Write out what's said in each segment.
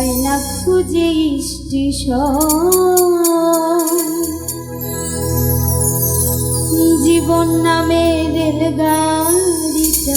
পায় না খুঁজে স্টেশন জীবন নামে রেলগাড়িটা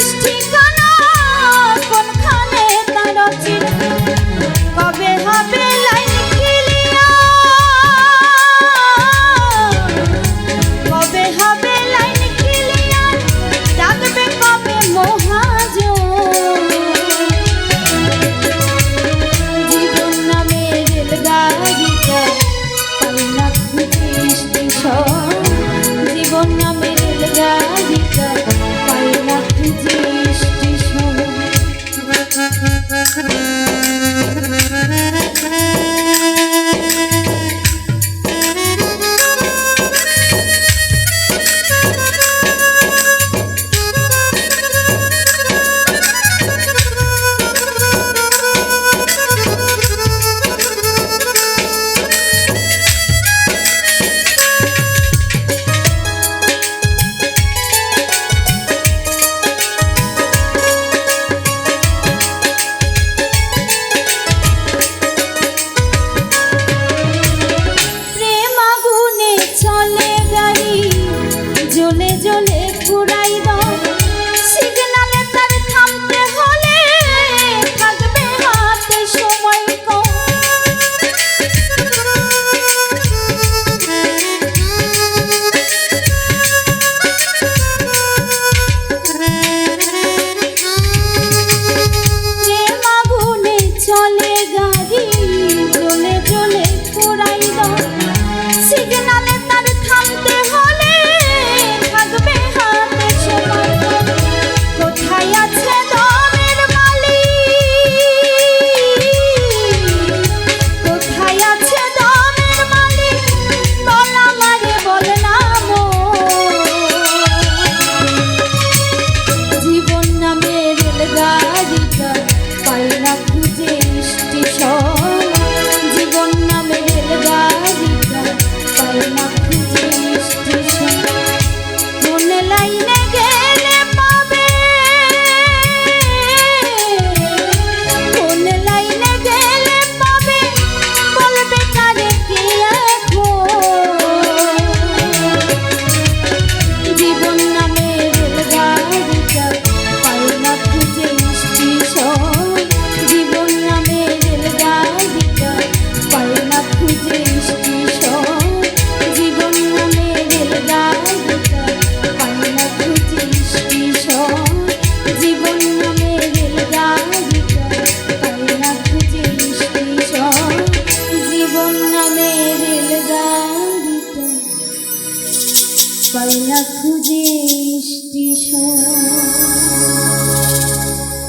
Christine's on Love